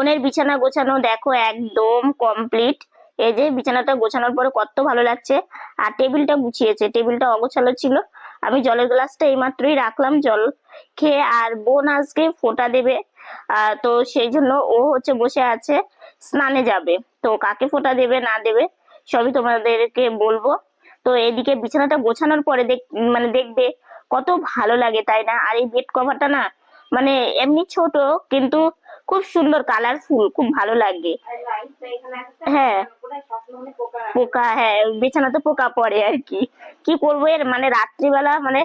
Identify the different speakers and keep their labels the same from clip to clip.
Speaker 1: বোনের বিছানা গোছানো, দেখো, একদম কমপ্লিট এই যে বিছানাটা গোছানোর পরে কত ভালো লাগছে। আর টেবিলটা গুছিয়েছে, টেবিলটা অগোছালো ছিল। আমি জলের গ্লাসটা এইমাত্রই রাখলাম, জল খেয়ে আর বোন আজকে ফোঁটা দেবে। তো সেই জন্য ও হচ্ছে বসে আছে, স্নানে যাবে। তো কাকে ফোঁটা দেবে, না দেবে, সবই তোমাদেরকে বলব। তো এদিকে বিছানাটা গোছানোর পরে দেখ মানে দেখবে কত ভালো লাগে, তাই না? আর এই বেড কভারটা না মানে এমনি ছোট, কিন্তু খুব সুন্দর কালারফুল খুব ভালো লাগে। হ্যাঁ। পোকা হ্যাঁ বিছানাতে পোকা পড়ে আর কি। কি করব এর? মানে রাত্রিবেলা মানে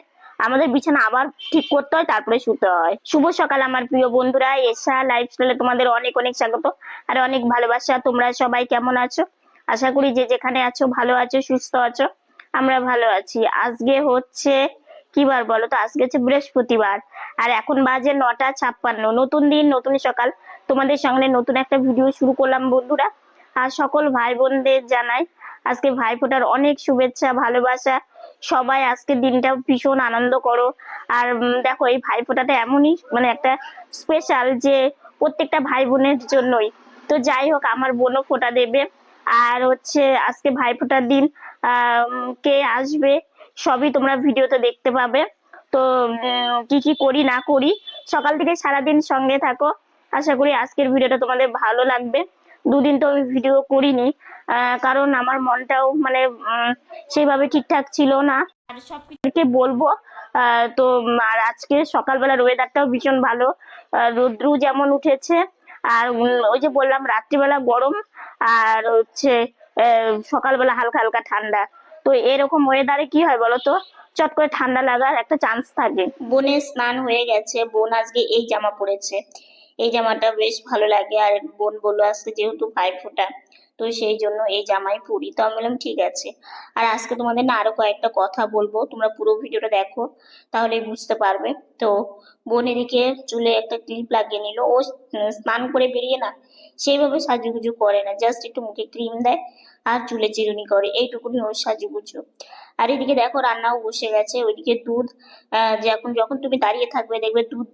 Speaker 1: আমাদের বিছানা আবার ঠিক করতে হয়, তারপরে শুতে হয়। শুভ সকাল আমার প্রিয় বন্ধুরা এসা লাইফ লাইফস্টাইলে তোমাদের অনেক অনেক স্বাগত। আর অনেক ভালোবাসা, তোমরা সবাই কেমন আছো? আশা করি যে যেখানে আছো, ভালো আছো, সুস্থ আছো, আমরা ভালো আছি। আজকে হচ্ছে কি বার বলো তো? আজকে হচ্ছে বৃহস্পতিবার। আর এখন বাজে নটা ছাপ্পান্ন। নতুন দিন, নতুন সকাল। তোমাদের সঙ্গে নতুন একটা ভিডিও শুরু করলাম বন্ধুরা। আর সকল ভাই বোনদের জানাই, আজকে ভাইফোঁটার অনেক শুভেচ্ছা, ভালোবাসা। সবাই আজকে দিনটা ভীষণ আনন্দ করো। আর দেখো, এই ভাইফোঁটাটা এমনই মানে একটা স্পেশাল যে প্রত্যেকটা ভাই বোনের জন্যই। তো যাই হোক, আমার বোনও ফোঁটা দেবে। আর হচ্ছে, আজকে ভাইফোঁটার দিন কে আসবে? সবই তোমরা ভিডিওতে দেখতে পাবে। তো কি কি করি, না করি, সকাল থেকে সারাদিন সঙ্গে থাকো। আশা করি আজকের ভিডিওটা তোমাদের ভালো লাগবে। দুদিন তো আমি ভিডিও করিনি কারণ আমার মনটাও মানে সেইভাবে ঠিকঠাক ছিল না। আর সবকিছুকে বলব তো, আর আজকে সকালবেলার ওয়েদারটাও ভীষণ ভালো। রৌদ্রু যেমন উঠেছে, আর ওই যে বললাম রাত্রিবেলা গরম, আর হচ্ছে সকালবেলা হালকা হালকা ঠান্ডা। তো এরকম ওয়েদারে কি হয় বলো তো চট করে ঠান্ডা লাগার একটা চান্স থাকে। বোনের স্নান হয়ে গেছে, বোন আজকে এই জামা পরেছে। এই জামাটা বেশ ভালো লাগে আর বোন বলল আজকে যেহেতু ভাই ফোটা, তো সেই জন্য এই জামাই পরি। তো আমি বললাম, ঠিক আছে। আর আজকে তোমাদের না আরও কয়েকটা কথা বলব, তোমরা পুরো ভিডিওটা দেখো তাহলে বুঝতে পারবে। তো বোন এদিকে চুলে একটা ক্লিপ লাগিয়ে নিল। ও স্নান করে বেরিয়ে না সেইভাবে সাজুগুজু করে না। জাস্ট একটু মুখে ক্রিম দেয় আর চুলে চিরুনি করে। এইটুকুনি ওর সাজুগুজু। আর এদিকে দেখো রান্নাও বসে গেছে। ওইদিকে দুধ যখন যখন তুমি দাঁড়িয়ে থাকবে দেখবে দুধ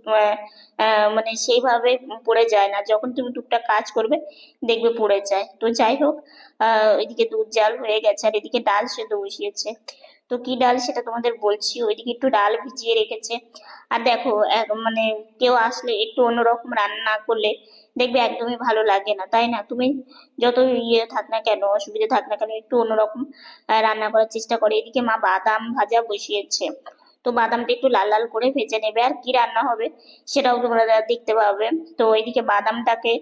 Speaker 1: মানে সেইভাবে পড়ে যায় না। যখন তুমি টুকটাক কাজ করবে দেখবে পড়ে যায়। তো যাই হোক, আহ, এদিকে দুধ জাল হয়ে গেছে আর এদিকে ডাল সেদ্ধ বসিয়েছে। তো কি ডাল সেটা তোমাদের বলছি, ওইদিকে একটু ডাল ভিজিয়ে রেখেছে। আর দেখো মানে কেউ আসলে একটু অন্যরকম রান্না করলে দেখবে একদমই ভালো লাগে না, তাই না? তুমি যত ইয়ে থাক না কেন, অসুবিধা থাক না কেন, একটু অন্যরকম রান্না করার চেষ্টা করে। এদিকে মা বাদাম ভাজা বসিয়েছে। তো বাদামটা একটু লাল লাল করে ভেজে নেবে। আর কি রান্না হবে সেটাও তোমরা দেখতে পাবে। তো ওইদিকে বাদামটাকে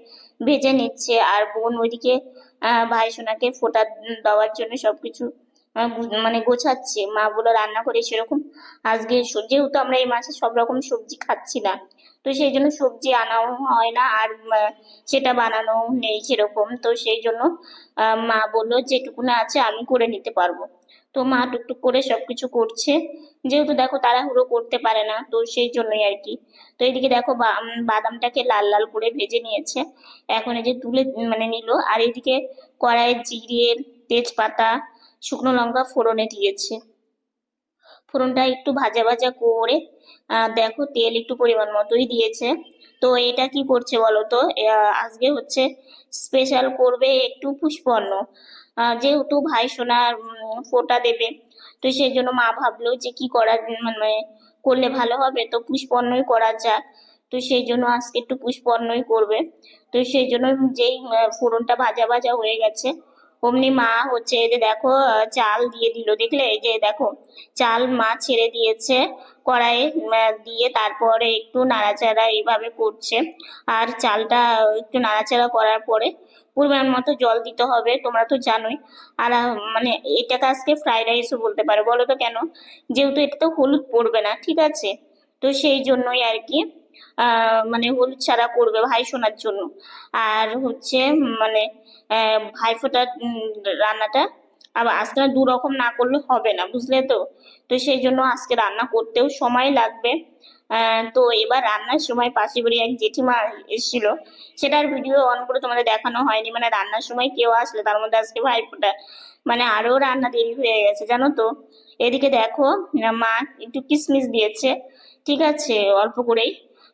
Speaker 1: ভেজে নিচ্ছে। আর বোন ওইদিকে ভাই সোনাকে ফোটা দেওয়ার জন্য সবকিছু মানে গোছাচ্ছে। মা বলে রান্না করে সেরকম। আজকে যেহেতু আমরা এই মাসে সব রকম সবজি খাচ্ছি না, তো সেই জন্য সবজি আনাও হয় না আর সেটা বানানো নেই সেরকম। তো সেই জন্য মা বলল, যেটুকুনা আছে আমি করে নিতে পারব। তো মা টুকটুক করে সবকিছু করছে। যেহেতু দেখো তাড়াহুড়ো করতে পারে না, তো সেই জন্যই আর কি। তো এইদিকে দেখো বাদামটাকে লাল লাল করে ভেজে নিয়েছে। এখন এই যে তুলে মানে নিল। আর এদিকে কড়াইয়ে জিরে, তেজপাতা শুকনো লঙ্কা ফোড়নে দিয়েছে। ফোড়নটা একটু ভাজা ভাজা করে দেখো তেল একটু পরিমাণ মতোই দিয়েছে। তো এটা কি করছে বলো তো? আজকে হচ্ছে স্পেশাল করবে একটু পুষ্পন্ন যেহেতু ভাই সোনার ফোঁটা দেবে, তো সেই জন্য মা ভাবলো যে কি করা মানে করলে ভালো হবে? তো পুষ্পন্নই করা যাক। তো সেই জন্য আজকে একটু পুষ্পন্নই করবে। তো সেই জন্য যেই ফোড়নটা ভাজা ভাজা হয়ে গেছে অমনি মা হচ্ছে এই যে দেখো চাল দিয়ে দিল, দেখলে? এই যে দেখো, চাল মা ছেড়ে দিয়েছে কড়াইয়ে দিয়ে তারপরে একটু নাড়াচাড়া এইভাবে করছে। আর চালটা একটু নাড়াচাড়া করার পরে পরিমাণ মতো জল দিতে হবে, তোমরা তো জানোই। আর মানে এটাকে আজকে ফ্রাইড রাইসও বলতে পারো, বলো তো কেন? যেহেতু এটা তো হলুদ পড়বে না, ঠিক আছে? তো সেই জন্যই আর কি মানে হলুদ ছাড়া করবে ভাই শোনার জন্য। আর হচ্ছে মানে ভাইফোঁটার রান্নাটা আবার আজকে দু রকম না করলে হবে না, বুঝলে তো? তো সেই জন্য আজকে রান্না করতেও সময় লাগবে। তো এবার রান্নার সময় পাশে বাড়ি এক জেঠিমা এসেছিল। সেটার ভিডিও অন করে তোমাদের দেখানো হয়নি। মানে রান্নার সময় কেউ আসলে, তার মধ্যে আজকে ভাইফোঁটা মানে আরও রান্না দেরি হয়ে গেছে, জানো তো? এদিকে দেখো, মা একটু কিশমিশ দিয়েছে, ঠিক আছে? অল্প করেই।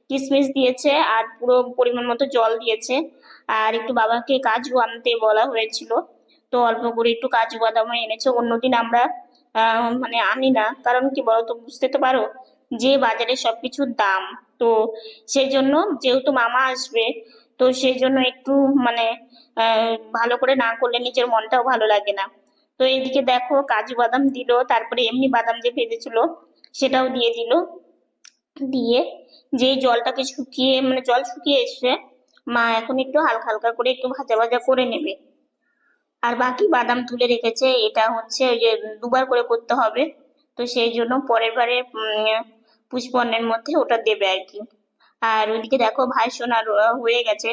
Speaker 1: কিশমিশ দিয়েছে আর পুরো পরিমাণ মতো জল দিয়েছে। আর একটু বাবাকে কাজু আনতে বলা হয়েছিল। তো অল্প করে একটু কাজু বাদামও এনেছে। অন্যদিন আমরা মানে আনি না। কারণ কি বলতো বুঝতে তো পারো যে বাজারে সবকিছুর দাম। তো সেই জন্য যেহেতু মামা আসবে, তো সেই জন্য একটু মানে ভালো করে না করলে নিজের মনটাও ভালো লাগে না। তো এইদিকে দেখো কাজু বাদাম দিল, তারপরে এমনি বাদাম যে ভেজেছিল সেটাও দিয়ে দিল। দিয়ে যে জলটাকে শুকিয়ে মানে জল শুকিয়ে এসছে মা এখন একটু হালকা হালকা করে একটু ভাজা ভাজা করে নেবে। আর বাকি বাদাম তুলে রেখেছে এটা হচ্ছে ওই যে দুবার করে করতে হবে। তো সেই জন্য পরের বারে উম, পুষ্পর্ণের মধ্যে ওটা দেবে আর কি। আর ওইদিকে দেখো ভাই সোনার হয়ে গেছে।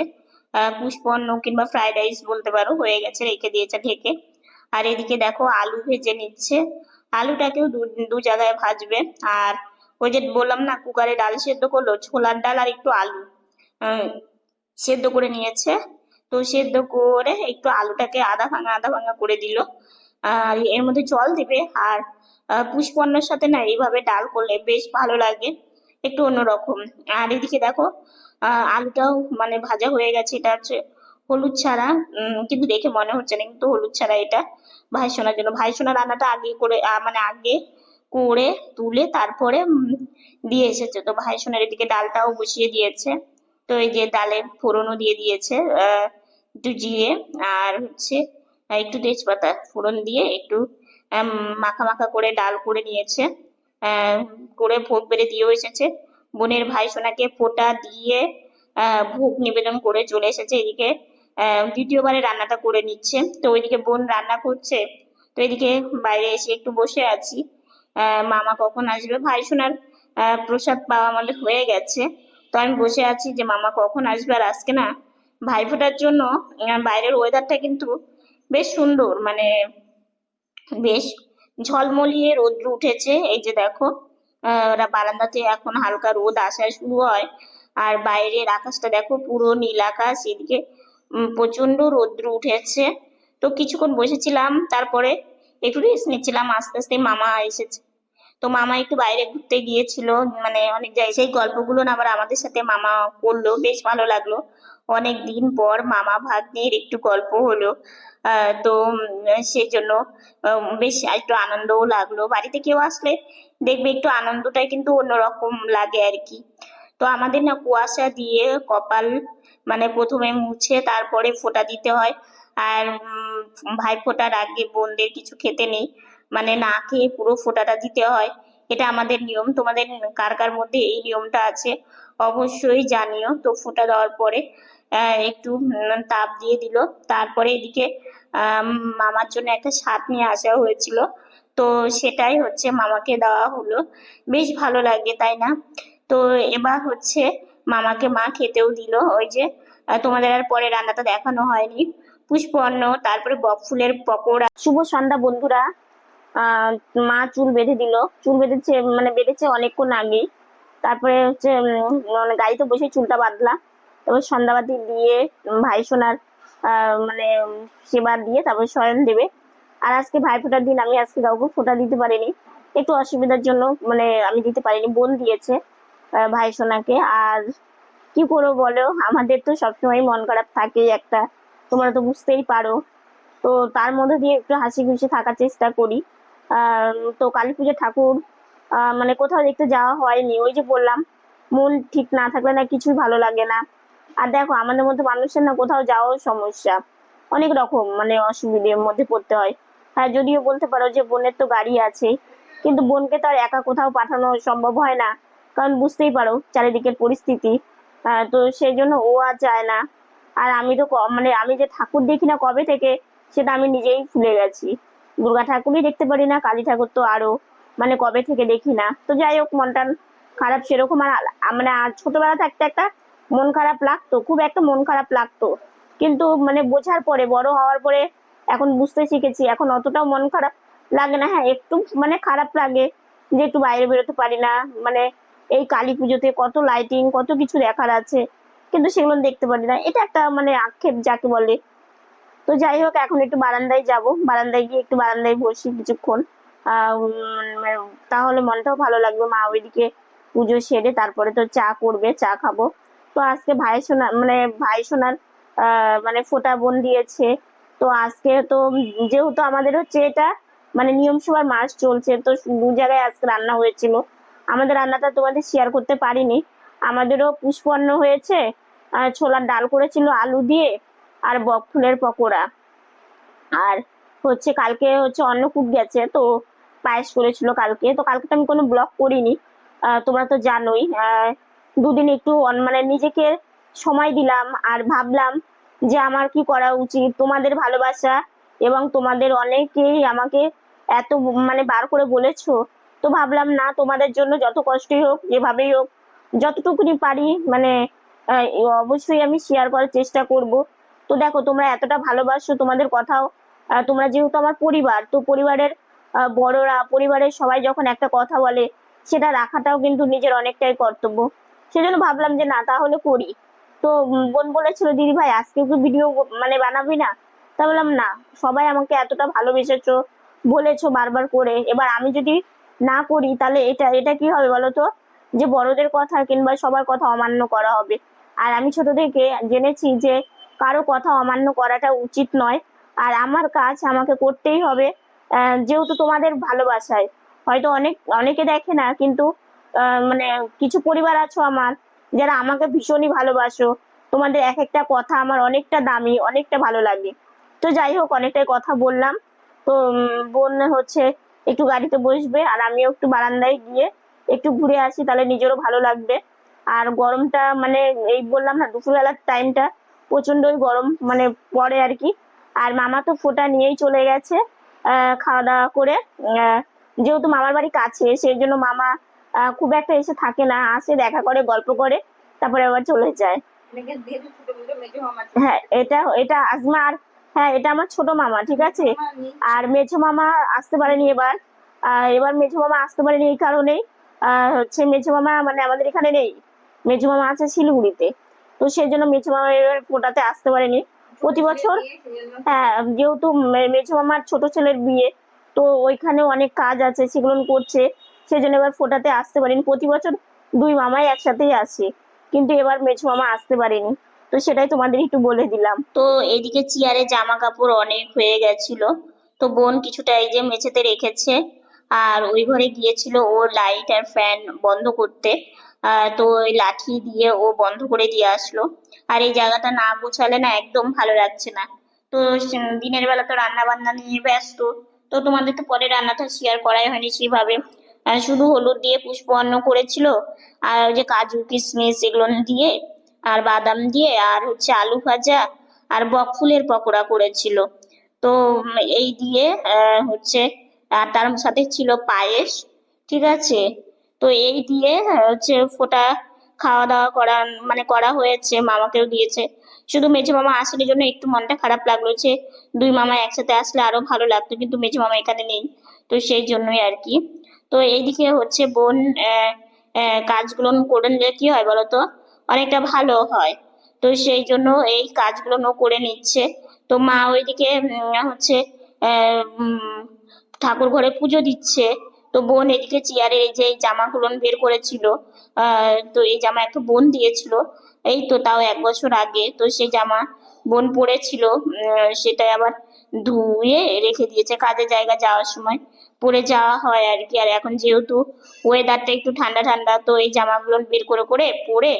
Speaker 1: আহ, পুষ্পর্ণ কিংবা ফ্রাইড রাইস বলতে পারো হয়ে গেছে রেখে দিয়েছে ঢেকে। আর এদিকে দেখো আলু ভেজে নিচ্ছে। আলুটাকেও দু জায়গায় ভাজবে। আর ওই যে বললাম না, কুকারে ডাল সেদ্ধ করল, ছোলার ডাল আর একটু আলু। সেদ্ধ করে নিয়েছে। তো সেদ্ধ করে একটু আলুটাকে আধা ভাঙা আধা ভাঙা করে দিল। আর এর মধ্যে জল দিবে। আর পুষ্পন্নর সাথে না এইভাবে ডাল করলে বেশ ভালো লাগে। একটু অন্যরকম। আর এদিকে দেখো আলুটাও মানে ভাজা হয়ে গেছে। এটা হচ্ছে হলুদ ছাড়া। কিন্তু দেখে মনে হচ্ছে না, কিন্তু হলুদ ছাড়া এটা ভাই সোনার জন্য। ভাই সোনা রান্নাটা আগে করে মানে আগে করে, তুলে তারপরে দিয়ে এসেছে। তো ভাই সোনার এদিকে ডালটাও বসিয়ে দিয়েছে। তো এই যে ডালে ফোড়নও দিয়ে দিয়েছে একটু জিরে আর হচ্ছে একটু তেজপাতা ফোড়ন দিয়ে একটু মাখা মাখা করে ডাল করে নিয়েছে। করে ভোগ বেড়ে দিয়েও এসেছে। বোনের ভাই সোনাকে ফোঁটা দিয়ে ভোগ নিবেদন করে চলে এসেছে এদিকে। দ্বিতীয়বারে রান্নাটা করে নিচ্ছে। তো ওইদিকে বোন রান্না করছে। তো এদিকে বাইরে এসে একটু বসে আছি। মামা কখন আসবে? ভাই আহ, প্রসাদ পাওয়া আমাদের হয়ে গেছে। তো আমি বসে আছি যে মামা কখন আসবে আর আজকে না ভাইফোঁটার জন্য বাইরের ওয়েদারটা কিন্তু বেশ সুন্দর মানে বেশ ঝলমলিয়ে রোদ্র উঠেছে। এই যে দেখো ওরা বারান্দাতে এখন হালকা রোদ আসা শুরু হয়। আর বাইরের আকাশটা দেখো পুরো নীল আকাশ এদিকে প্রচণ্ড রোদ্র উঠেছে। তো কিছুক্ষণ বসেছিলাম তারপরে একটু রেস্ট নিচ্ছিলাম আস্তে আস্তে মামা এসেছে। তো মামা একটু বাইরে ঘুরতে গিয়েছিল মানে অনেক জায়গায়। সেই গল্পগুলো আবার আমাদের সাথে মামা করল বেশ ভালো লাগল। অনেক দিন পর মামা ভাগ্নের একটু গল্প হলো। তো উম, সেই জন্য বেশ একটু আনন্দও লাগল। বাড়িতে কেউ আসলে দেখবে একটু আনন্দটাই কিন্তু অন্যরকম লাগে আর কি। তো আমাদের না কুয়াশা দিয়ে কপাল মানে প্রথমে মুছে তারপরে ফোঁটা দিতে হয়। আর ভাই ফোঁটার আগে বোনদের কিছু খেতে নেই। মানে না খেয়ে পুরো ফোঁটাটা দিতে হয়। এটা আমাদের নিয়ম। তোমাদের কার কার মধ্যে এই নিয়মটা আছে অবশ্যই জানিও। তো ফোঁটা দেওয়ার পরে একটু তাপ দিয়ে দিল। তারপরে এদিকে মামার জন্য একটা শাক নিয়ে আসা হয়েছিল। তো সেটাই হচ্ছে মামাকে দেওয়া হলো। বেশ ভালো লাগে, তাই না? তো এবার হচ্ছে মামাকে মা খেতেও দিল। ওই যে তোমাদের আর পরে রান্নাটা দেখানো হয়নি। পুষ্পন্ন তারপরে বকফুলের পকোড়া। শুভ সন্ধ্যা বন্ধুরা। মা চুল বেঁধে দিল। চুল বেঁধেছে মানে বেঁধেছে অনেকক্ষণ আগেই তারপরে হচ্ছে মানে গাড়িতে বসে চুলটা বাঁধলাম। তারপর সন্ধ্যাবাতি দিয়ে ভাই সোনার মানে সেবা দিয়ে তারপর শয়ন দেবে। আর আজকে ভাই ফোটার দিন, আমি আজকে কাউকে ফোটা দিতে পারিনি। একটু অসুবিধার জন্য মানে আমি দিতে পারিনি। বোন দিয়েছে ভাই সোনাকে। আর কি করব বলো? আমাদের তো সবসময় মন খারাপ থাকেই একটা। তোমরা তো বুঝতেই পারো। তো তার মধ্যে দিয়ে একটু হাসি খুশি থাকার চেষ্টা করি। তো কালী পুজো ঠাকুর মানে কোথাও দেখতে যাওয়া হয়নি। ওই যে বললাম, মন ঠিক না থাকলে না কিছুই ভালো লাগে না। আর দেখো, আমাদের মধ্যে মানুষের না কোথাও যাওয়াও সমস্যা। অনেক রকম মানে অসুবিধের মধ্যে পড়তে হয়। হ্যাঁ যদিও বলতে পারো যে বোনের তো গাড়ি আছে, কিন্তু বোনকে তো আর একা কোথাও পাঠানো সম্ভব হয় না। কারণ বুঝতেই পারো চারিদিকের পরিস্থিতি। তো সেই জন্য ও আর যায় না। আর আমি তো মানে আমি যে ঠাকুর দেখি না কবে থেকে, সেটা আমি নিজেই ভুলে গেছি। দুর্গা ঠাকুরই দেখতে পারি না, কালী ঠাকুর তো আরও মানে কবে থেকে দেখি না। তো যাই হোক মনটা খারাপ সেরকম আর মানে ছোটবেলা থাকতে একটা মন খারাপ লাগতো, খুব একটা মন খারাপ লাগতো। কিন্তু মানে বোঝার পরে, বড় হওয়ার পরে এখন বুঝতে শিখেছি, এখন অতটাও মন খারাপ লাগে না। হ্যাঁ একটু মানে খারাপ লাগে যে একটু বাইরে বেরোতে পারি না। মানে এই কালী পুজোতে কত লাইটিং কত কিছু দেখার আছে। কিন্তু সেগুলো দেখতে পারি না। এটা একটা মানে আক্ষেপ যাকে বলে। তো যাই হোক এখন একটু বারান্দায় যাব। বারান্দায় গিয়ে একটু বারান্দায় বসি কিছুক্ষণ। আহ, তাহলে মনটাও ভালো লাগবে। মা ওইদিকে পুজো সেরে তারপরে তো চা করবে চা খাব। তো আজকে ভাই সোনা মানে ভাই সোনার মানে ফোঁটা বোন দিয়েছে। তো আজকে তো যেহেতু আমাদের হচ্ছে এটা মানে নিয়ম সভার মাস চলছে তো দু জায়গায় আজকে রান্না হয়েছিল। আমাদের রান্নাটা তোমাদের শেয়ার করতে পারিনি। আমাদেরও পুষ্পন্ন হয়েছে। আর ছোলার ডাল করেছিল আলু দিয়ে আর বক ফুলের পকোড়া। আর হচ্ছে কালকে হচ্ছে অন্নকূট গেছে, তো পায়েস করেছিল কালকে। তো কালকে তো আমি কোনো ব্লগ করিনি তোমরা তো জানোই। দুদিন একটু মানে নিজেকে সময় দিলাম আর ভাবলাম যে আমার কি করা উচিত? তোমাদের ভালোবাসা এবং তোমাদের অনেকেই আমাকে এত মানে বার করে বলেছ। তো ভাবলাম না, তোমাদের জন্য যত কষ্টই হোক, যেভাবেই হোক, যতটুকুনি পারি মানে অবশ্যই আমি শেয়ার করার চেষ্টা করব। তো দেখো, তোমরা এতটা ভালোবাসো তোমাদের কথাও। তোমরা যেহেতু আমার পরিবার, তো পরিবারের বড়রা, পরিবারের সবাই যখন একটা কথা বলে, সেটা রাখাটাও কিন্তু নিজের অনেকটাই কর্তব্য। সেজন্য ভাবলাম যে না, তাহলে করি। তো বোন বলেছিল, দিদি ভাই আজকে একটু ভিডিও মানে বানাবি না? তা বললাম, না, সবাই আমাকে এতটা ভালোবেসেছো, বলেছ বারবার করে। এবার আমি যদি না করি, তাহলে এটা এটা কি হবে বলো তো? যে বড়দের কথা কিংবা সবার কথা অমান্য করা হবে। আর আমি ছোট থেকে জেনেছি যে কারও কথা অমান্য করাটা উচিত নয়। আর আমার কাজ আমাকে করতেই হবে যেহেতু তোমাদের ভালোবাসায়। হয়তো অনেক, অনেকে দেখে না, কিন্তু মানে কিছু পরিবার আছো আমার, যারা আমাকে ভীষণই ভালোবাসো। তোমাদের এক একটা কথা আমার অনেকটা দামি, অনেকটা ভালো লাগে। তো যাই হোক, অনেকটাই কথা বললাম। তো বোন হচ্ছে একটু গাড়িতে বসবে, আর আমিও একটু বারান্দায় গিয়ে একটু ঘুরে আসি, তাহলে নিজেরও ভালো লাগবে। আর গরমটা মানে এই বললাম না, দুপুরবেলার টাইমটা প্রচন্ডই গরম মানে পড়ে আর কি। আর মামা তো ফোঁটা নিয়েই চলে গেছে খাওয়া দাওয়া করে। যেহেতু মামার বাড়ি কাছে, সেই জন্য মামা খুব একটা এসে থাকে না, আসে, দেখা করে, গল্প করে, তারপরে আবার চলে যায়। হ্যাঁ এটা এটা আজমা আর হ্যাঁ এটা আমার ছোট মামা, ঠিক আছে? আর মেঝো মামা আসতে পারেনি এবার। এবার মেঝো মামা আসতে পারেনি এই কারণেই। হচ্ছে মেঝো মামা মানে আমাদের এখানে নেই। মেঝো মামা আছে শিলিগুড়িতে। তো সেই জন্য মেঝো মামা এবার ফোটাতে আসতে পারেনি। প্রতি বছর হ্যাঁ যেহেতু মে- মামার ছোট ছেলের বিয়ে তো ওইখানে অনেক কাজ আছে সেগুলো করছে। সেই জন্য এবার ফোটাতে আসতে পারেনি। প্রতি বছর দুই মামাই একসাথেই আসে। কিন্তু এবার মেঝো মামা আসতে পারেনি। তো সেটাই তোমাদের একটু বলে দিলাম। তো এদিকে চেয়ারে জামা কাপড় অনেক হয়ে গেছিল। তো বোন কিছুটা এই যে মেঝেতে রেখেছে। আর ওই ঘরে গিয়েছিল ও লাইট আর ফ্যান বন্ধ করতে। তো ওই লাঠি দিয়ে ও বন্ধ করে দিয়ে আসলো। আর এই জায়গাটা না গোছালে না একদম ভালো লাগছে না। তো দিনের বেলা তো রান্না বান্না নিয়ে ব্যস্ত। তো তোমাদের তো পরে রান্নাটা শেয়ার করাই হয়নি সেভাবে শুধু হলুদ দিয়ে পুষ্প অন্ন করেছিল, আর ওই যে কাজু কিশমিশ এগুলো দিয়ে, আর বাদাম দিয়ে, আর হচ্ছে আলু ভাজা, আর বক ফুলের পকোড়া করেছিল। তো এই দিয়ে হচ্ছে, আর তার সাথে ছিল পায়েস, ঠিক আছে? তো এই দিয়ে হচ্ছে ফোটা খাওয়া দাওয়া করা মানে করা হয়েছে, মামাকেও দিয়েছে। শুধু মেঝে মামা আসলে জন্য একটু মনটা খারাপ লাগল যে, দুই মামা একসাথে আসলে আরও ভালো লাগতো, কিন্তু মেঝে মামা এখানে নেই। তো সেই জন্যই আর কি। তো এইদিকে হচ্ছে বোন কাজগুলো করে নিলে কি হয় বলতো? অনেকটা ভালো হয়। তো সেই জন্য এই কাজগুলো করে নিচ্ছে। তো মা ওইদিকে হচ্ছে ঠাকুর ঘরে পুজো দিচ্ছে। তো বোন এদিকে চেয়ারে এই যে জামাগুলো বের করেছিল তো এই জামা একটা বোন দিয়েছিল এই তো তাও এক বছর আগে তো সেই জামা বোন পরেছিল উম, সেটাই আবার ধুয়ে রেখে দিয়েছে কাজের জায়গা যাওয়ার সময়। পরে যাওয়া হয় আর কি আর এখন যেহেতু ওয়েদারটা একটু ঠান্ডা ঠান্ডা তো এই জামাগুলো বের করে করে পরে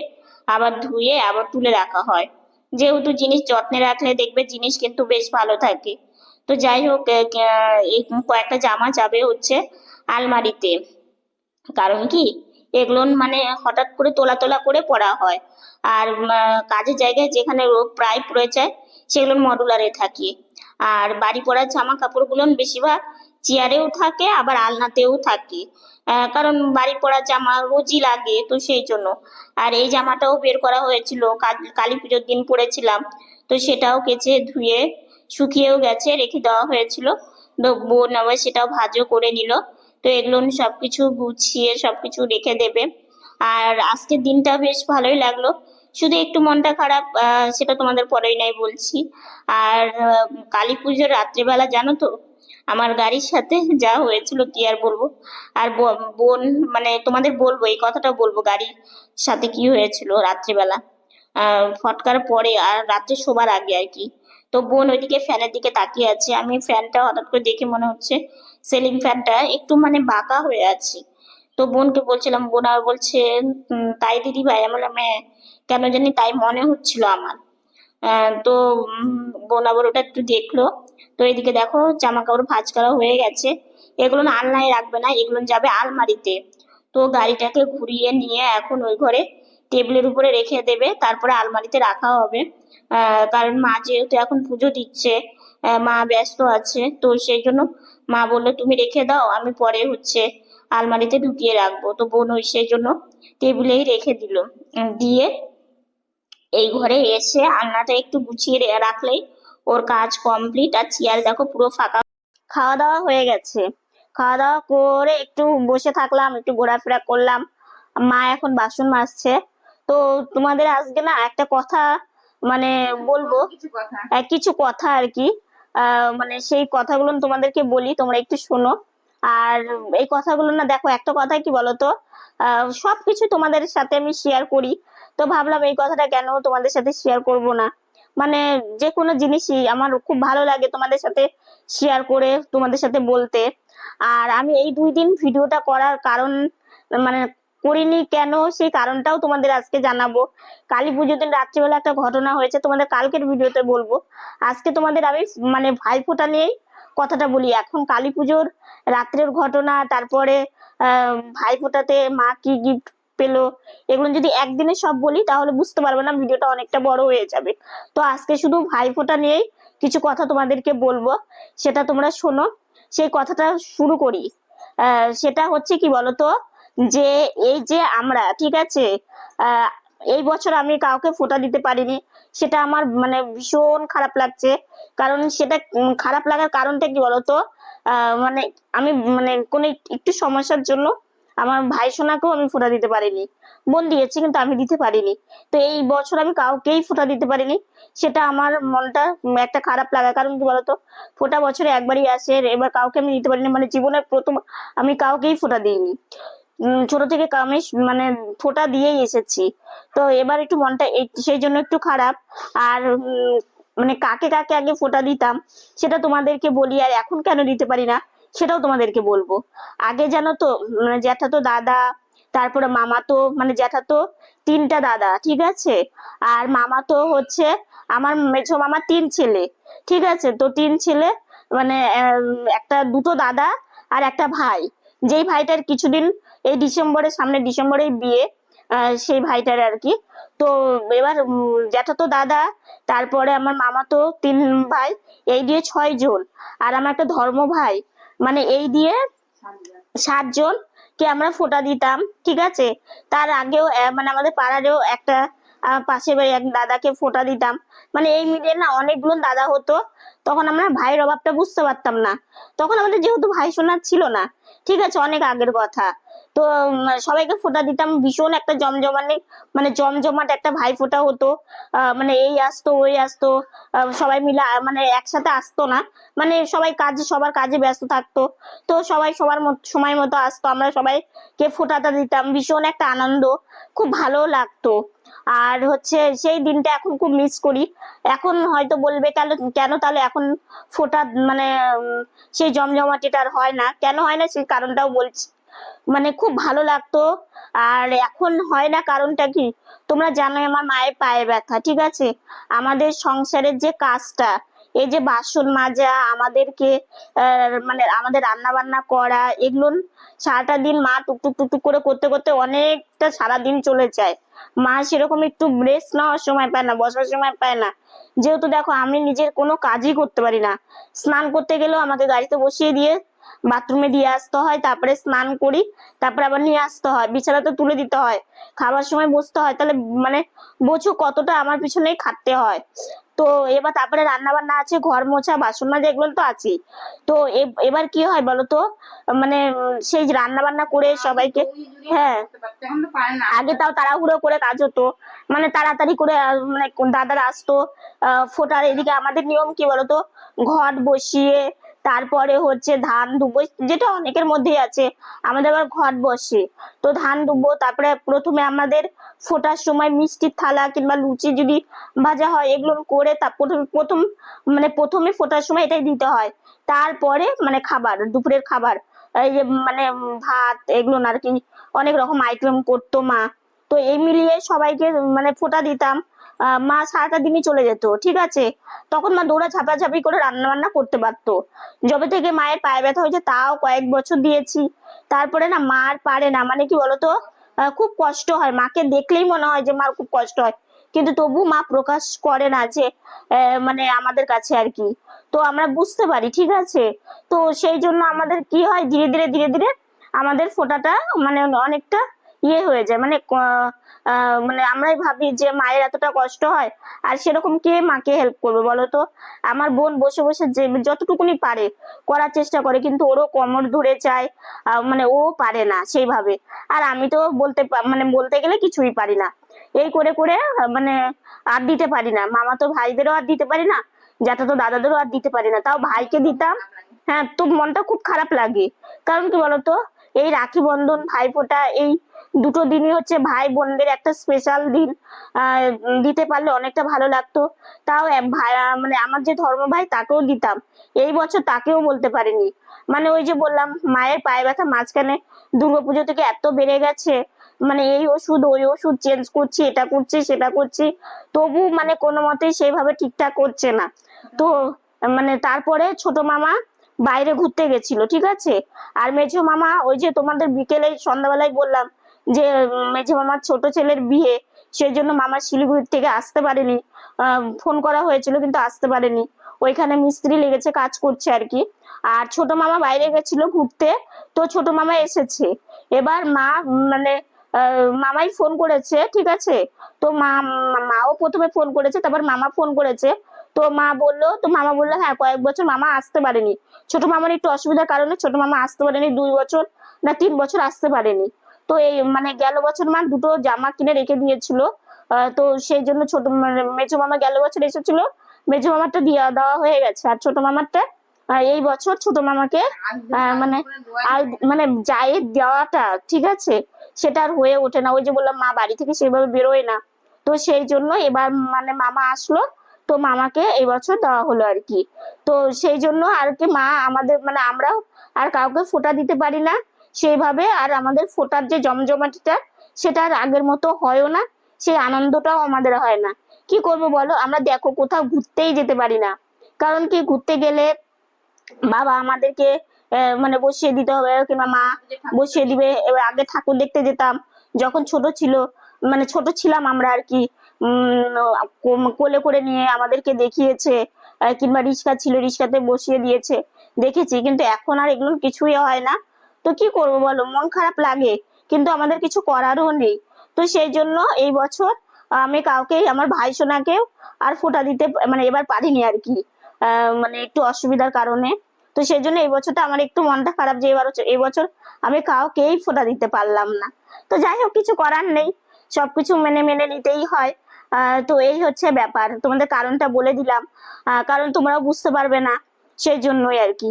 Speaker 1: আবার ধুয়ে আবার তুলে রাখা হয়। যেহেতু জিনিস যত্নে রাখলে দেখবে জিনিস কিন্তু বেশ ভালো থাকে। তো যাই হোক কয়েকটা জামা যাবে হচ্ছে। আলমারিতে। কারণ কি? এগুলো মানে হঠাৎ করে তোলা তোলা করে পরা হয়। আর কাজের জায়গায় যেখানে প্রায় পড়ে যায়, সেগুলো মডুলারে থাকে। আর বাড়ি পড়ার জামা কাপড়গুলো বেশিরভাগ চেয়ারেও থাকে, আবার আলনাতেও থাকে। কারণ বাড়ি পরা জামা রোজই লাগে, তো সেই জন্য। আর এই জামাটাও বের করা হয়েছিল, কালী পুজোর দিন পরেছিলাম তো সেটাও কেচে ধুয়ে শুকিয়েও গেছে, রেখে দেওয়া হয়েছিল। তো বোন আবার সেটাও ভাজও করে নিল। তো এগুলো সবকিছু গুছিয়ে, সবকিছু রেখে দেবে। আর আজকের দিনটা বেশ ভালোই লাগল। শুধু একটু মনটা খারাপ সেটা তোমাদের পরেই নাই বলছি। আর কালী পুজোর রাত্রিবেলা জানো তো, আমার গাড়ির সাথে যা হয়েছিল কি আর বলব? আর বোন মানে তোমাদের বলব, এই কথাটা বলব, গাড়ির সাথে কি হয়েছিল রাত্রিবেলা? ফটকার পরে, আর রাত্রে শোবার আগে আর কি। তো বোন ওইদিকে ফ্যানের দিকে তাকিয়ে আছে। আমি ফ্যানটা হঠাৎ করে দেখে মনে হচ্ছে সিলিং ফ্যানটা একটু মানে বাঁকা হয়ে আছে। তো বোনকে বলছিলাম বোন আর বলছে তাই দিদি ভাই? আমি বললাম "হ্যাঁ, কেন জানি তাই মনে হচ্ছিল আমার। তো বোন আবার ওটা একটু দেখল। তো এদিকে দেখো জামা কাপড় ভাঁজ করা হয়ে গেছে। এগুলো আলনায় রাখবে না এগুলো যাবে আলমারিতে। তো গাড়িটাকে ঘুরিয়ে নিয়ে এখন ওই ঘরে টেবিলের উপরে রেখে দেবে তারপরে আলমারিতে রাখা হবে। কারণ মা যেহেতু এখন পুজো দিচ্ছে মা ব্যস্ত আছে, তো সেই জন্য মা বলল, তুমি রেখে দাও, আমি পরে হচ্ছে আলমারিতে ঢুকিয়ে রাখব। তো বোন ওই সেই জন্য টেবিলেই রেখে দিল। দিয়ে এই ঘরে এসে আলনাটা একটু গুছিয়ে রাখলেই ওর কাজ কমপ্লিট। আর চেয়ার দেখো পুরো ফাঁকা। খাওয়া দাওয়া হয়ে গেছে। খাওয়া দাওয়া করে একটু বসে থাকলাম, একটু ঘোরাফেরা করলাম। মা এখন বাসন মাজছে। তো তোমাদের আজকে না একটা কথা মানে বলব
Speaker 2: কিছু কথা
Speaker 1: আর কি। মানে সেই কথাগুলো তোমাদেরকে বলি, তোমরা একটু শোনো। আর এই কথাগুলো না, দেখো, একটা কথা কি বলতো? সবকিছু তোমাদের সাথে আমি শেয়ার করি। তো ভাবলাম এই কথাটা কেন তোমাদের সাথে শেয়ার করব না? মানে যে কোনো জিনিসই আমার খুব ভালো লাগে তোমাদের সাথে শেয়ার করে, তোমাদের সাথে বলতে। আর আমি এই দুই দিন ভিডিওটা করার কারণ মানে করিনি কেন? সেই কারণটাও তোমাদের আজকে জানাব। কালী পুজোর দিন রাত্রিবেলা একটা ঘটনা হয়েছে, তোমাদের কালকের ভিডিওতে বলব। আজকে তোমাদের আমি মানে ভাইফোঁটা নিয়েই কথাটা বলি। এখন কালী পুজোর রাত্রের ঘটনা, তারপরে ভাইফোঁটাতে মা কি গিফট পেল, এগুলো যদি একদিনে সব বলি, তাহলে বুঝতে পারবে না ভিডিওটা অনেকটা বড় হয়ে যাবে। তো আজকে শুধু ভাইফোঁটা নিয়েই কিছু কথা তোমাদেরকে বলব। সেটা তোমরা শোনো। সেই কথাটা শুরু করি। সেটা হচ্ছে কি বলতো? যে এই যে আমরা, ঠিক আছে? এই বছর আমি কাউকে ফোটা দিতে পারিনি। সেটা আমার মানে ভীষণ খারাপ লাগছে। কারণ সেটা খারাপ লাগার কারণটা কি বলতো? মানে আমি মানে কোনো একটু সমস্যার জন্য আমার ভাই সোনাকেও আমি ফোটা দিতে পারিনি। বোন দিয়েছে কিন্তু আমি দিতে পারিনি। তো এই বছর আমি কাউকেই ফোটা দিতে পারিনি। সেটা আমার মনটা একটা খারাপ লাগা। কারণ কি বলতো? ফোটা বছরে একবারই আসে, এবার কাউকে আমি দিতে পারিনি। মানে জীবনের প্রথম আমি কাউকেই ফোটা দিইনি। ছোট থেকে কা- আমি স- মানে ফোঁটা দিয়েই এসেছি। তো এবার একটু মনটা সেই জন্য একটু খারাপ। আর মানে কাকে কাকে আগে ফোঁটা দিতাম, সেটা তোমাদেরকে বলি, আর এখন কেন দিতে পারি না, সেটাও তোমাদেরকে বলব। আগে জানো তো মানে জ্যাঠাতো দাদা, তারপরে মামাতো মানে জ্যাঠাতো তিনটা দাদা, ঠিক আছে? আর মামাতো হচ্ছে আমার মেঝো মামা তিন ছেলে, ঠিক আছে? তো তিন ছেলে মানে একটা দুটো দাদা আর একটা ভাই। যেই ভাইটার কিছুদিন এই ডিসেম্বরে সামনে ডিসেম্বরেই বিয়ে সেই ভাইটার আর কি। তো এবার জ্যাঠাতো দাদা, তারপরে আমার মামা তো তিন ভাই, এই দিয়ে ছয় জন। আর আমার একটা ধর্ম ভাই মানে এই দিয়ে সাতজন কে আমরা ফোটা দিতাম, ঠিক আছে? তার আগেও মানে আমাদের পাড়ারেও একটা পাশে এক দাদাকে ফোটা দিতাম। মানে এই মিলিয়ে না অনেকগুলো দাদা হতো। তখন আমরা ভাইয়ের অভাবটা বুঝতে পারতাম না। তখন আমাদের যেহেতু ভাই সোনার ছিল না, ঠিক আছে, অনেক আগের কথা। তো সবাইকে ফোঁটা দিতাম, ভীষণ একটা জমজমানি মানে জমজমাট একটা ভাই ফোঁটা হতো। মানে এই আসতো, ওই আসতো সবাই মিলে মানে একসাথে আসতো না। মানে সবাই কাজে, সবার কাজে ব্যস্ত থাকতো। তো সবাই সবার সময় মতো আসতো, আমরা সবাইকে ফোঁটাটা দিতাম, ভীষণ একটা আনন্দ, খুব ভালো লাগতো। আর হচ্ছে সেই দিনটা এখন খুব মিস করি। এখন হয়তো বলবে, তাহলে কেন তাহলে এখন ফোটা মানে সেই জমজমাটিটা আর হয় না? কেন হয় না সেই কারণটাও বলছি। মানে খুব ভালো লাগতো। আর এখন হয় না কারণটা কি? তোমরা জানো আমার মায়ের পায়ে ব্যথা, ঠিক আছে? আমাদের সংসারের যে কাজটা এই যে বাসন মাজা, আমাদেরকে মানে আমাদের রান্না বান্না করা, এগুলো সারাটা দিন মা টুকটুক টুকটুক করে করতে করতে অনেকটা সারা দিন চলে যায়। মা সেরকম একটু ব্রেস নেওয়ার সময় পায় না, বসার সময় পায় না। যেহেতু দেখো, আমি নিজের কোনো কাজই করতে পারি না। স্নান করতে গেলেও আমাকে গাড়িতে বসিয়ে দিয়ে বাথরুমে দিয়ে আসতে হয় তারপরে স্নান করি তারপরে আবার নিয়ে আসতে হয় বিছানাতে তুলে দিতে হয় খাবার সময় বসতে হয় তাহলে মানে বোঝো কতটা আমার পিছনেই খাটতে হয়। তো এবার তারপরে রান্না বান্না আছে ঘর মোছা বাসন মাজা এগুলো তো আছেই। তো এবার কি হয় বলতো? মানে সেই রান্না বান্না করে সবাইকে হ্যাঁ।
Speaker 2: তো পারে না।
Speaker 1: আগে তাও তাড়াহুড়ো করে কাজ হতো মানে তাড়াতাড়ি করে মানে দাদারা আসতো আহ, ফোটার এদিকে আমাদের নিয়ম কি বলতো? ঘট বসিয়ে তারপরে হচ্ছে ধান ধুবো, যেটা অনেকের মধ্যেই আছে। আমাদের আবার ঘট বসে। তো ধান দুবো তারপরে প্রথমে আমাদের ফোটার সময় মিষ্টির থালা কিংবা লুচি যদি ভাজা হয়, এগুলো করে তা প্রথম প্রথম মানে প্রথমে ফোটার সময় এটাই দিতে হয়। তারপরে মানে খাবার, দুপুরের খাবার, এই যে মানে ভাত, এগুলো আর কি অনেক রকম আইটেম করতো মা। তো এই মিলিয়ে সবাইকে মানে ফোটা দিতাম। মা সারাটা দিনই চলে যেত, ঠিক আছে? তখন মা দৌড়া ঝাপাঝাপি করে রান্না বান্না করতে পারতো। যবে থেকে মায়ের পায়ে ব্যথা হয়েছে, তাও কয়েক বছর দিয়েছি। তারপরে না, মা আর পারে না। মানে কি বলতো? খুব কষ্ট হয়। মাকে দেখলেই মনে হয় যে মার খুব কষ্ট হয়। কিন্তু তবু মা প্রকাশ করে না যে মানে আমাদের কাছে আর কি। তো আমরা বুঝতে পারি, ঠিক আছে? তো সেই জন্য আমাদের কি হয়? ধীরে ধীরে ধীরে ধীরে আমাদের ফোটাটা মানে অনেকটা ইয়ে হয়ে যায়। মানে মানে আমরাই ভাবি যে মায়ের এতটা কষ্ট হয়, আর সেরকম কে মাকে হেল্প করবে বলো তো? আমার বোন বসে বসে যে, যতটুকুনি পারে করার চেষ্টা করে, কিন্তু ওরও কোমর ধরে চায় মানে ও পারে না সেইভাবে। আর আমি তো বলতে মানে বলতে গেলে কিছুই পারি না। এই করে করে মানে আর দিতে পারি না। মামা তো ভাইদেরও আর দিতে পারি না, যাতে তো দাদাদেরও আর দিতে পারি না। তাও ভাইকে দিতাম হ্যাঁ তো মনটা খুব খারাপ লাগে। কারণ কি বলতো এই রাখি বন্ধন, ভাইফোঁটা, এই দুটো দিনই হচ্ছে ভাই বোনদের একটা স্পেশাল দিন দিতে পারলে অনেকটা ভালো লাগতো। তাও ভাই মানে আমার যে ধর্ম ভাই তাকেও দিতাম। এই বছর তাকেও বলতে পারিনি। মানে ওই যে বললাম, মায়ের পায়ে ব্যথা মাঝখানে দুর্গাপুজো থেকে এত বেড়ে গেছে। মানে এই ওষুধ, ওই ওষুধ চেঞ্জ করছি, এটা করছি, সেটা করছি। তবু মানে কোনো মতেই সেইভাবে ঠিকঠাক করছে না। তো মানে তারপরে ছোট মামা বাইরে ঘুরতে গেছিল, ঠিক আছে? আর মেঝো মামা, ওই যে তোমাদের বিকেলে সন্ধ্যাবেলায় বললাম যে মেঝো মামার ছোট ছেলের বিয়ে সেই জন্য মামা শিলিগুড়ি থেকে আসতে পারেনি। ফোন করা হয়েছিল কিন্তু আসতে পারেনি। ওইখানে মিস্ত্রি লেগেছে, কাজ করছে আর কি। আর ছোট মামা বাইরে গেছিল ঘুরতে, তো ছোট মামা এসেছে। এবার মা মানে মামাই ফোন করেছে, ঠিক আছে? তো মা- মাও প্রথমে ফোন করেছে, তারপর মামা ফোন করেছে। তো মা বলল, তো মামা বলল হ্যাঁ কয়েক বছর মামা আসতে পারেনি। ছোট মামার একটু অসুবিধার কারণে ছোট মামা আসতে পারেনি, দুই বছর না, তিন বছর আসতে পারেনি। তো এই মানে গেল বছর মা দুটো জামা কিনে রেখে দিয়েছিল। তো সেই জন্য ছোট মেজো মামা গেল বছর এসেছিল। মেজো মামারটা দিয়া দেওয়া হয়ে গেছে। আর ছোট মামারটা এই বছর ছোট মামাকে মানে মানে জায়ের দেওয়াটা, ঠিক আছে? সেটা আর হয়ে ওঠে না। ওই যে বললাম, মা বাড়ি থেকে সেভাবে বেরোয় না। তো সেই জন্য এবার মানে মামা আসলো। তো মামাকে এই বছর দেওয়া হলো আর কি। তো সেই জন্য আর কি মা আমাদের মানে আমরাও আর কাউকে ফোটা দিতে পারি না। সেইভাবে আর আমাদের ফোটার যে জমজমাটিটা, সেটা আর আগের মতো হয়ও না, সেই আনন্দটাও আমাদের হয় না। কি করব বলো? আমরা দেখো কোথাও ঘুরতেই যেতে পারি না। কারণ কি, ঘুরতে গেলে বাবা আমাদেরকে মানে বসিয়ে দিতে হবে, কিংবা মা বসিয়ে দিবে। এবার আগে ঠাকুর দেখতে যেতাম, যখন ছোট ছিল মানে ছোট ছিলাম আমরা আর কি, উম কোলে করে নিয়ে আমাদেরকে দেখিয়েছে কিংবা রিক্সা ছিল রিক্সাতে বসিয়ে দিয়েছে, দেখেছি। কিন্তু এখন আর এগুলো কিছুই হয় না। তো কি করব বলো? মন খারাপ লাগে, কিন্তু আমাদের কিছু করারও নেই। তো সেই জন্য এই বছর আমি কাউকে, আমার ভাই সোনাকেও আর ফোটা দিতে মানে এবার পারিনি আর কি। মানে একটু অসুবিধার কারণে। তো সেই জন্য এই বছরটা আমার একটু মনটা খারাপ যে এবার এই বছর আমি কাউকেই ফোটা দিতে পারলাম না। তো যাই হোক, কিছু করার নেই। সবকিছু মেনে মেনে নিতেই হয়। তো এই হচ্ছে ব্যাপার। তোমাদের কারণটা বলে দিলাম। কারণ তোমরাও বুঝতে পারবে না, সেই জন্যই আর কি।